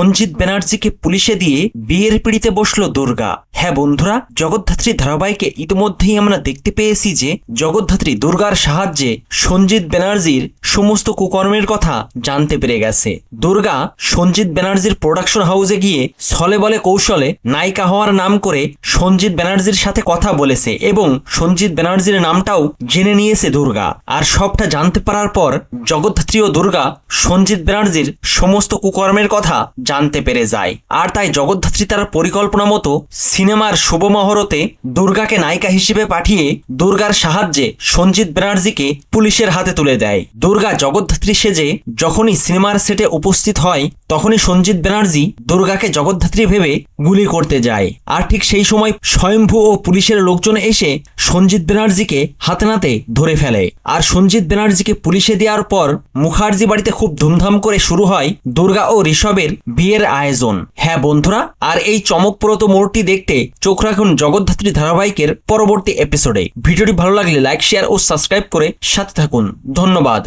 সঞ্জিত ব্যানার্জিকে পুলিশে দিয়ে বিয়ের পিড়িতে বসল দুর্গা। হ্যাঁ বন্ধুরা, জগদ্ধাত্রী ধারাবাহিকে ইতিমধ্যেই আমরা দেখতে পেয়েছি যে, জগদ্ধাত্রী দুর্গার সাহায্যে সঞ্জিত ব্যানার্জির সমস্ত কুকর্মের কথা জানতে পেরে গেছে। দুর্গা সঞ্জিত ব্যানার্জির প্রোডাকশন হাউসে গিয়ে ছলে বলে কৌশলে নায়িকা হওয়ার নাম করে সঞ্জিত ব্যানার্জির সাথে কথা বলেছে এবং সঞ্জিত ব্যানার্জির নামটাও জেনে নিয়েছে দুর্গা। আর সবটা জানতে পারার পর জগদ্ধাত্রী ও দুর্গা সঞ্জিত ব্যানার্জির সমস্ত কুকর্মের কথা জানতে পেরে যায়। আর তাই জগদ্ধাত্রী তার পরিকল্পনা মতো সিনেমার শুভ মহরতে দুর্গাকে নায়িকা হিসেবে পাঠিয়ে দুর্গার সাহায্যে সঞ্জিত ব্যানার্জিকে পুলিশের হাতে তুলে দেয়। দুর্গা জগদ্ধাত্রী সেজে যখনই সিনেমার সেটে উপস্থিত হয়, তখনই সঞ্জিত ব্যানার্জি দুর্গাকে জগদ্ধাত্রী ভেবে গুলি করতে যায়। আর ঠিক সেই সময় স্বয়ম্ভু ও পুলিশের লোকজন এসে সঞ্জিত ব্যানার্জিকে হাতে নাতে ধরে ফেলে। আর সঞ্জিত ব্যানার্জিকে পুলিশে দেওয়ার পর মুখার্জি বাড়িতে খুব ধুমধাম করে শুরু হয় দুর্গা ও ঋষভের বিয়ের আয়োজন। হ্যাঁ বন্ধুরা, আর এই চমকপ্রদ মোড়টি দেখতে চোখ রাখুন জগদ্ধাত্রী ধারাবাহিকের পরবর্তী এপিসোডে ভিডিওটি ভালো লাগলে লাইক শেয়ার ও সাবস্ক্রাইব করে সাথে থাকুন। ধন্যবাদ।